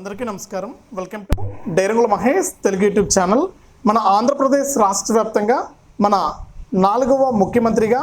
అందరికీ నమస్కారం. Welcome to Dairangula Mahesh Telugu YouTube channel. మన ఆంధ్రప్రదేశ్ రాష్ట్ర వ్యాప్తంగా మన నాలుగవ ముఖ్యమంత్రిగా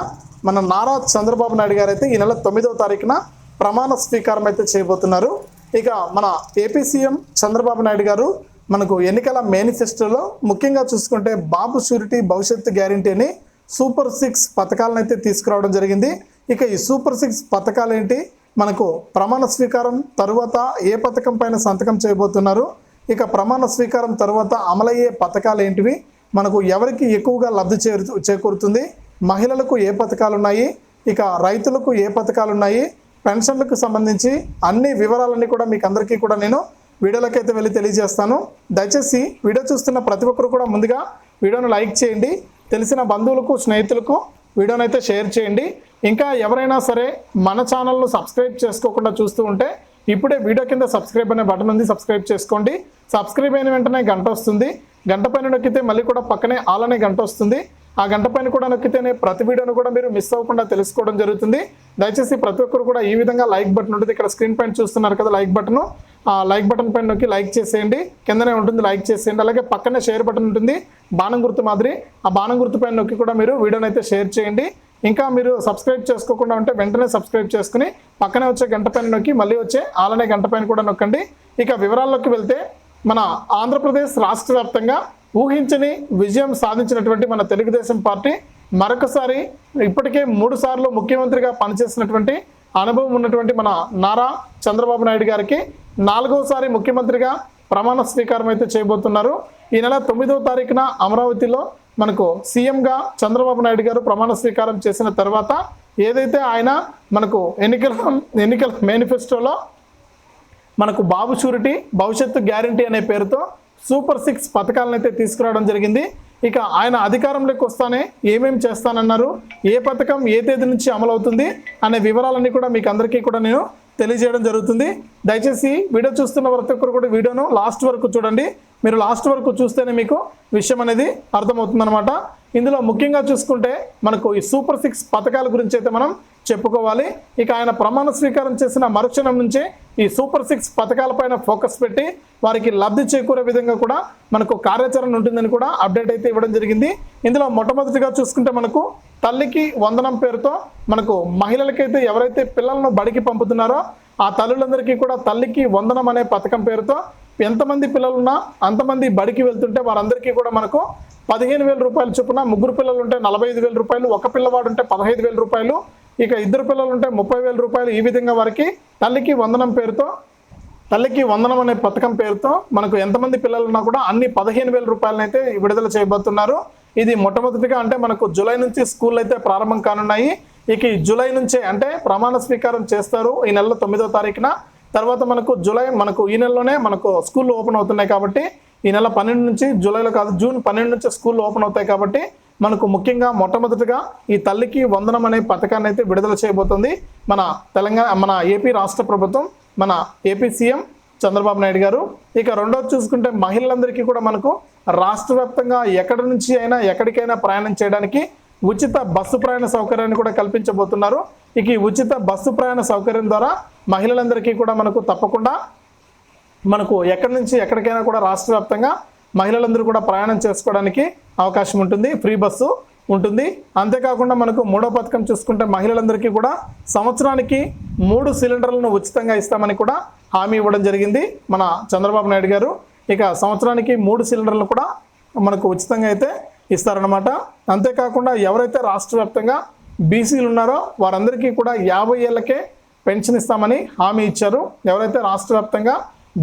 మన నారా చంద్రబాబు నాయుడు గారు అయితే ఈ నెల తొమ్మిదవ తారీఖున ప్రమాణ స్వీకారం అయితే చేయబోతున్నారు. ఇక మన ఏపీ సీఎం చంద్రబాబు నాయుడు గారు మనకు ఎన్నికల మేనిఫెస్టోలో ముఖ్యంగా చూసుకుంటే బాబు షూరిటీ భవిష్యత్తు గ్యారంటీ అని సూపర్ సిక్స్ పథకాలను అయితే తీసుకురావడం జరిగింది. ఇక ఈ సూపర్ సిక్స్ పథకాలు ఏంటి మనకు ప్రమాణ స్వీకారం తరువాత ఏ పథకం పైన సంతకం చేయబోతున్నారు? ఇక ప్రమాణ స్వీకారం తర్వాత అమలయ్యే పథకాలు ఏంటివి? మనకు ఎవరికి ఎక్కువగా లబ్ధి చేరు చేకూరుతుంది? మహిళలకు ఏ పథకాలు ఉన్నాయి ఇక రైతులకు ఏ పథకాలు ఉన్నాయి పెన్షన్లకు సంబంధించి అన్ని వివరాలన్నీ కూడా మీకు అందరికీ కూడా నేను వీడియోలకైతే వెళ్ళి తెలియజేస్తాను. దయచేసి వీడియో చూస్తున్న ప్రతి ఒక్కరు కూడా ముందుగా వీడియోను లైక్ చేయండి. తెలిసిన బంధువులకు స్నేహితులకు వీడియోనైతే అయితే షేర్ చేయండి. ఇంకా ఎవరైనా సరే మన ఛానల్ను సబ్స్క్రైబ్ చేసుకోకుండా చూస్తూ ఉంటే ఇప్పుడే వీడియో కింద సబ్స్క్రైబ్ అనే బటన్ ఉంది సబ్స్క్రైబ్ చేసుకోండి. సబ్స్క్రైబ్ అయిన వెంటనే గంట వస్తుంది. గంట పైన నొక్కితే మళ్ళీ కూడా పక్కనే ఆల్ అనే గంట వస్తుంది. ఆ గంట పైన కూడా నొక్కితేనే ప్రతి వీడియోను కూడా మీరు మిస్ అవ్వకుండా తెలుసుకోవడం జరుగుతుంది. దయచేసి ప్రతి ఒక్కరు కూడా ఈ విధంగా లైక్ బటన్ ఉంటుంది. ఇక్కడ స్క్రీన్ పైన చూస్తున్నారు కదా లైక్ బటన్. ఆ లైక్ బటన్ పైన నొక్కి లైక్ చేసేయండి. కిందనే ఉంటుంది లైక్ చేసేయండి. అలాగే పక్కనే షేర్ బటన్ ఉంటుంది. బాణం గుర్తు మాదిరి. ఆ బాణం గుర్తు పైన నొక్కి కూడా మీరు వీడియోని అయితే షేర్ చేయండి. ఇంకా మీరు సబ్స్క్రైబ్ చేసుకోకుండా ఉంటే వెంటనే సబ్స్క్రైబ్ చేసుకుని పక్కనే వచ్చే గంట పైన నొక్కి మళ్ళీ వచ్చే ఆలనే గంట పైన కూడా నొక్కండి. ఇక వివరాల్లోకి వెళ్తే మన ఆంధ్రప్రదేశ్ రాష్ట్ర వ్యాప్తంగా ఊహించని విజయం సాధించినటువంటి మన తెలుగుదేశం పార్టీ మరొకసారి ఇప్పటికే మూడు సార్లు ముఖ్యమంత్రిగా పనిచేసినటువంటి అనుభవం ఉన్నటువంటి మన నారా చంద్రబాబు నాయుడు గారికి నాలుగోసారి ముఖ్యమంత్రిగా ప్రమాణ స్వీకారం అయితే చేయబోతున్నారు. ఈ నెల తొమ్మిదవ తారీఖున అమరావతిలో మనకు సీఎంగా చంద్రబాబు నాయుడు గారు ప్రమాణ స్వీకారం చేసిన తర్వాత ఏదైతే ఆయన మనకు ఎన్నికల ఎన్నికల మేనిఫెస్టోలో మనకు బాబు షూరిటీ భవిష్యత్తు గ్యారంటీ అనే పేరుతో సూపర్ సిక్స్ పథకాలను అయితే తీసుకురావడం జరిగింది. ఇక ఆయన అధికారంలోకి వస్తానే ఏమేమి చేస్తానన్నారు ఏ పథకం ఏ తేదీ నుంచి అమలవుతుంది అనే వివరాలన్నీ కూడా మీకు అందరికీ కూడా నేను తెలియజేయడం జరుగుతుంది. దయచేసి వీడియో చూస్తున్న ప్రతి ఒక్కరు కూడా వీడియోను లాస్ట్ వరకు చూడండి. మీరు లాస్ట్ వరకు చూస్తేనే మీకు విషయం అనేది అర్థమవుతుందన్నమాట. ఇందులో ముఖ్యంగా చూసుకుంటే మనకు ఈ సూపర్ సిక్స్ పథకాల గురించి అయితే మనం చెప్పుకోవాలి. ఇక ఆయన ప్రమాణ స్వీకారం చేసిన మరుక్షణం నుంచే ఈ సూపర్ సిక్స్ పథకాలపైన ఫోకస్ పెట్టి వారికి లబ్ధి చేకూరే విధంగా కూడా మనకు కార్యాచరణ ఉంటుందని కూడా అప్డేట్ అయితే ఇవ్వడం జరిగింది. ఇందులో మొట్టమొదటిగా చూసుకుంటే మనకు తల్లికి వందనం పేరుతో మనకు మహిళలకైతే ఎవరైతే పిల్లలను బడికి పంపుతున్నారో ఆ తల్లులందరికీ కూడా తల్లికి వందనం అనే పథకం పేరుతో ఎంతమంది పిల్లలున్నా అంతమంది బడికి వెళ్తుంటే వారందరికీ కూడా మనకు పదిహేను వేల రూపాయలు చొప్పున ముగ్గురు పిల్లలు ఉంటే నలభై ఐదు వేల రూపాయలు ఒక పిల్లవాడు ఉంటే పదహైదు వేల రూపాయలు ఇక ఇద్దరు పిల్లలు ఉంటే ముప్పై వేల రూపాయలు ఈ విధంగా వారికి తల్లికి వందనం పేరుతో తల్లికి వందనం అనే పథకం పేరుతో మనకు ఎంతమంది పిల్లలున్నా కూడా అన్ని పదిహేను వేల రూపాయలనైతే విడుదల చేయబోతున్నారు. ఇది మొట్టమొదటిగా అంటే మనకు జూలై నుంచి స్కూల్ అయితే ప్రారంభం కానున్నాయి. ఇక ఈ జూలై నుంచే అంటే ప్రమాణ స్వీకారం చేస్తారు ఈ నెల తొమ్మిదో తారీఖున. తర్వాత మనకు జూలై మనకు ఈ నెలలోనే మనకు స్కూల్ ఓపెన్ అవుతున్నాయి కాబట్టి ఈ నెల పన్నెండు నుంచి జూలైలో కాదు జూన్ పన్నెండు నుంచి స్కూల్ ఓపెన్ అవుతాయి కాబట్టి మనకు ముఖ్యంగా మొట్టమొదటిగా ఈ తల్లికి వందనం అనే పథకాన్ని అయితే విడుదల చేయబోతుంది. మన తెలంగాణ మన ఏపీ రాష్ట్ర ప్రభుత్వం మన ఏపీ సీఎం చంద్రబాబు నాయుడు గారు. ఇక రెండోది చూసుకుంటే మహిళలందరికీ కూడా మనకు రాష్ట్ర వ్యాప్తంగా ఎక్కడి నుంచి అయినా ఎక్కడికైనా ప్రయాణం చేయడానికి ఉచిత బస్సు ప్రయాణ సౌకర్యాన్ని కూడా కల్పించబోతున్నారు. ఇక ఈ ఉచిత బస్సు ప్రయాణ సౌకర్యం ద్వారా మహిళలందరికీ కూడా మనకు తప్పకుండా మనకు ఎక్కడి నుంచి ఎక్కడికైనా కూడా రాష్ట్ర వ్యాప్తంగా మహిళలందరూ కూడా ప్రయాణం చేసుకోవడానికి అవకాశం ఉంటుంది ఫ్రీ బస్సు ఉంటుంది. అంతేకాకుండా మనకు మూడో పథకం చూసుకుంటే మహిళలందరికీ కూడా సంవత్సరానికి మూడు సిలిండర్లను ఉచితంగా ఇస్తామని కూడా హామీ ఇవ్వడం జరిగింది మన చంద్రబాబు నాయుడు గారు. ఇక సంవత్సరానికి మూడు సిలిండర్లు కూడా మనకు ఉచితంగా అయితే ఇస్తారనమాట అంతేకాకుండా ఎవరైతే రాష్ట్ర వ్యాప్తంగా బీసీలు ఉన్నారో వారందరికీ కూడా యాభై ఏళ్ళకే పెన్షన్ ఇస్తామని హామీ ఇచ్చారు. ఎవరైతే రాష్ట్ర వ్యాప్తంగా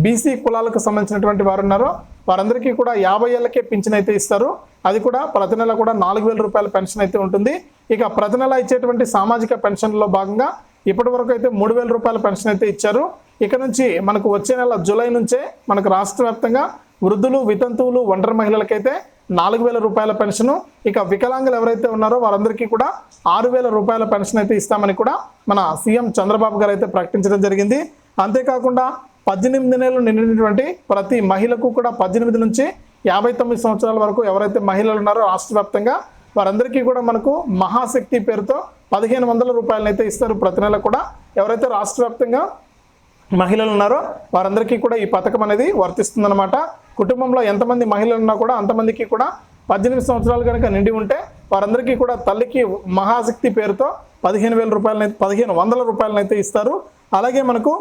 బీసీ కులాలకు సంబంధించినటువంటి వారు ఉన్నారో వారందరికీ కూడా యాభై ఏళ్ళకే పింఛన్ అయితే ఇస్తారు. అది కూడా ప్రతి నెల కూడా నాలుగు వేల రూపాయల పెన్షన్ అయితే ఉంటుంది. ఇక ప్రతి నెల ఇచ్చేటువంటి సామాజిక పెన్షన్లో భాగంగా ఇప్పటి వరకు అయితే మూడు వేల రూపాయల పెన్షన్ అయితే ఇచ్చారు. ఇక నుంచి మనకు వచ్చే నెల జూలై నుంచే మనకు రాష్ట్ర వ్యాప్తంగా వృద్ధులు వితంతువులు ఒంటరి మహిళలకైతే నాలుగు వేల రూపాయల పెన్షను ఇక వికలాంగులు ఎవరైతే ఉన్నారో వారందరికీ కూడా ఆరు వేల రూపాయల పెన్షన్ అయితే ఇస్తామని కూడా మన సీఎం చంద్రబాబు గారు అయితే ప్రకటించడం జరిగింది. అంతేకాకుండా పద్దెనిమిది నెలలు నిండినటువంటి ప్రతి మహిళకు కూడా పద్దెనిమిది నుంచి యాభై తొమ్మిది సంవత్సరాల వరకు ఎవరైతే మహిళలు ఉన్నారో రాష్ట్ర వ్యాప్తంగా వారందరికీ కూడా మనకు మహాశక్తి పేరుతో పదిహేను వందల రూపాయలను అయితే ఇస్తారు ప్రతి నెల కూడా. ఎవరైతే రాష్ట్ర వ్యాప్తంగా మహిళలు ఉన్నారో వారందరికీ కూడా ఈ పథకం అనేది వర్తిస్తుందన్నమాట. కుటుంబంలో ఎంతమంది మహిళలు ఉన్నా కూడా అంతమందికి కూడా పద్దెనిమిది సంవత్సరాలు కనుక నిండి ఉంటే వారందరికీ కూడా తల్లికి మహాశక్తి పేరుతో పదిహేను వేల రూపాయలనైతే పదిహేను వందల రూపాయలనైతే ఇస్తారు. అలాగే మనకు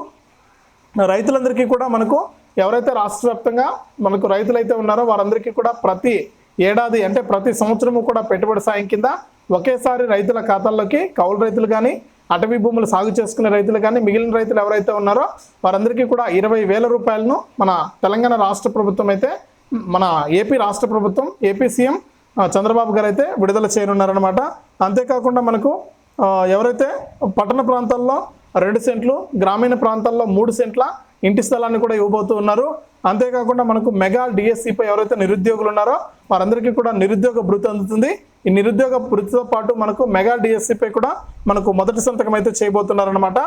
రైతులందరికీ కూడా మనకు ఎవరైతే రాష్ట్ర వ్యాప్తంగా మనకు రైతులైతే ఉన్నారో వారందరికీ కూడా ప్రతి ఏడాది అంటే ప్రతి సంవత్సరము కూడా పెట్టుబడి సాయం కింద ఒకేసారి రైతుల ఖాతాల్లోకి కౌలు రైతులు కానీ అటవీ భూములు సాగు చేసుకునే రైతులు కానీ మిగిలిన రైతులు ఎవరైతే ఉన్నారో వారందరికీ కూడా ఇరవై వేల రూపాయలను మన తెలంగాణ రాష్ట్ర ప్రభుత్వం అయితే మన ఏపీ రాష్ట్ర ప్రభుత్వం ఏపీ సీఎం చంద్రబాబు గారు అయితే విడుదల చేయనున్నారనమాట అంతేకాకుండా మనకు ఎవరైతే పట్టణ ప్రాంతాల్లో రెండు సెంట్లు గ్రామీణ ప్రాంతాల్లో మూడు సెంట్ల ఇంటి స్థలాన్ని కూడా ఇవ్వబోతూ ఉన్నారు. అంతేకాకుండా మనకు మెగా డిఎస్సిపై ఎవరైతే నిరుద్యోగులు ఉన్నారో వారందరికీ కూడా నిరుద్యోగ భృతి అందుతుంది. ఈ నిరుద్యోగ భృతితో పాటు మనకు మెగా డిఎస్సిపై కూడా మనకు మొదటి సంతకం అయితే చేయబోతున్నారనమాట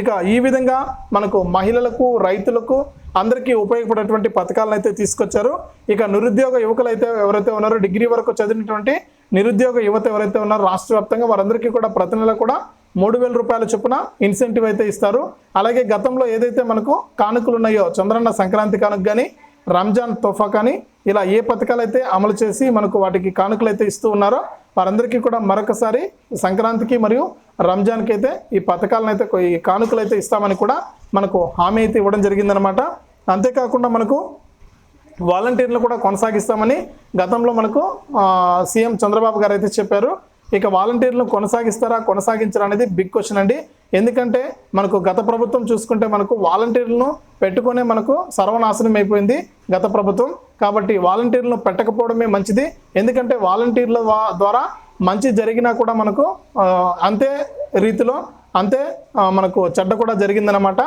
ఇక ఈ విధంగా మనకు మహిళలకు రైతులకు అందరికీ ఉపయోగపడేటువంటి పథకాలను అయితే తీసుకొచ్చారు. ఇక నిరుద్యోగ యువకులు అయితే ఎవరైతే ఉన్నారో డిగ్రీ వరకు చదివినటువంటి నిరుద్యోగ యువత ఎవరైతే ఉన్నారో రాష్ట్ర వ్యాప్తంగా వారందరికీ కూడా ప్రతి నెల కూడా మూడు వేల రూపాయల చొప్పున ఇన్సెంటివ్ అయితే ఇస్తారు. అలాగే గతంలో ఏదైతే మనకు కానుకలు ఉన్నాయో చంద్రన్న సంక్రాంతి కానుక కానీ రంజాన్ తోఫా కానీ ఇలా ఏ పథకాలు అయితే అమలు చేసి మనకు వాటికి కానుకలు అయితే ఇస్తూ ఉన్నారో వారందరికీ కూడా మరొకసారి సంక్రాంతికి మరియు రంజాన్కి అయితే ఈ పథకాలను అయితే ఈ కానుకలు అయితే ఇస్తామని కూడా మనకు హామీ అయితే ఇవ్వడం జరిగిందనమాట అంతేకాకుండా మనకు వాలంటీర్లు కూడా కొనసాగిస్తామని గతంలో మనకు సీఎం చంద్రబాబు గారు అయితే చెప్పారు. ఇక వాలంటీర్లను కొనసాగిస్తారా కొనసాగించరా అనేది బిగ్ క్వశ్చన్ అండి. ఎందుకంటే మనకు గత ప్రభుత్వం చూసుకుంటే మనకు వాలంటీర్లను పెట్టుకునే మనకు సర్వనాశనం అయిపోయింది గత ప్రభుత్వం. కాబట్టి వాలంటీర్లను పెట్టకపోవడమే మంచిది. ఎందుకంటే వాలంటీర్ల ద్వారా మంచి జరిగినా కూడా మనకు అంతే రీతిలో అంతే మనకు చెడ్డ కూడా జరిగిందనమాట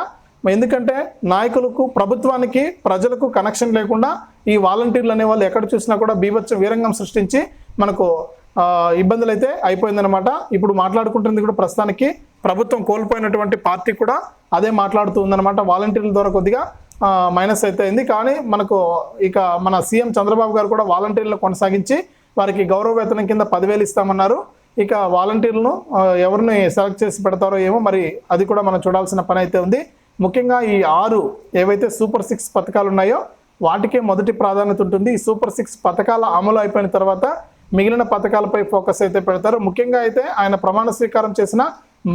ఎందుకంటే నాయకులకు ప్రభుత్వానికి ప్రజలకు కనెక్షన్ లేకుండా ఈ వాలంటీర్లు అనేవాళ్ళు ఎక్కడ చూసినా కూడా బీభత్స వీరంగం సృష్టించి మనకు ఇబ్బందులు అయితే అయిపోయిందనమాట ఇప్పుడు మాట్లాడుకుంటుంది కూడా ప్రస్తుతానికి ప్రభుత్వం కోల్పోయినటువంటి పార్టీ కూడా అదే మాట్లాడుతూ వాలంటీర్ల ద్వారా కొద్దిగా మైనస్ అయితే అయింది. కానీ మనకు ఇక మన సీఎం చంద్రబాబు గారు కూడా వాలంటీర్లను కొనసాగించి వారికి గౌరవ వేతనం కింద పదివేలు ఇస్తామన్నారు. ఇక వాలంటీర్లను ఎవరిని సెలెక్ట్ చేసి పెడతారో ఏమో మరి అది కూడా మనం చూడాల్సిన పని అయితే ఉంది. ముఖ్యంగా ఈ ఆరు ఏవైతే సూపర్ సిక్స్ పథకాలు ఉన్నాయో వాటికే మొదటి ప్రాధాన్యత ఉంటుంది. ఈ సూపర్ సిక్స్ పథకాల అమలు అయిపోయిన తర్వాత మిగిలిన పథకాలపై ఫోకస్ అయితే పెడతారు. ముఖ్యంగా అయితే ఆయన ప్రమాణ స్వీకారం చేసిన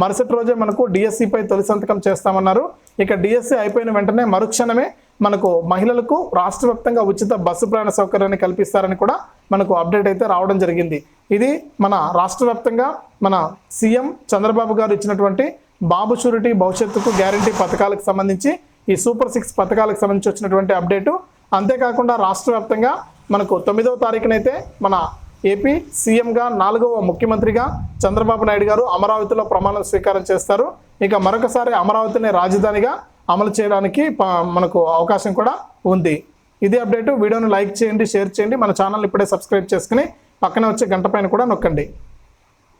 మరుసటి రోజే మనకు డిఎస్సిపై తొలి సంతకం చేస్తామన్నారు. ఇక డిఎస్సి అయిపోయిన వెంటనే మరుక్షణమే మనకు మహిళలకు రాష్ట్ర వ్యాప్తంగా ఉచిత బస్సు ప్రయాణ సౌకర్యాన్ని కల్పిస్తారని కూడా మనకు అప్డేట్ అయితే రావడం జరిగింది. ఇది మన రాష్ట్ర వ్యాప్తంగా మన సీఎం చంద్రబాబు గారు ఇచ్చినటువంటి బాబు షూరిటీ భవిష్యత్తుకు గ్యారంటీ పథకాలకు సంబంధించి ఈ సూపర్ సిక్స్ పథకాలకు సంబంధించి వచ్చినటువంటి అప్డేటు. అంతేకాకుండా రాష్ట్ర వ్యాప్తంగా మనకు తొమ్మిదవ తారీఖునైతే మన ఏపీ సీఎంగా నాలుగవ ముఖ్యమంత్రిగా చంద్రబాబు నాయుడు గారు అమరావతిలో ప్రమాణ స్వీకారం చేస్తారు. ఇక మరొకసారి అమరావతిని రాజధానిగా అమలు చేయడానికి మనకు అవకాశం కూడా ఉంది. ఇది అప్డేట్. వీడియోను లైక్ చేయండి షేర్ చేయండి. మన ఛానల్ ఇప్పుడే సబ్స్క్రైబ్ చేసుకుని పక్కనే వచ్చే గంట పైన కూడా నొక్కండి.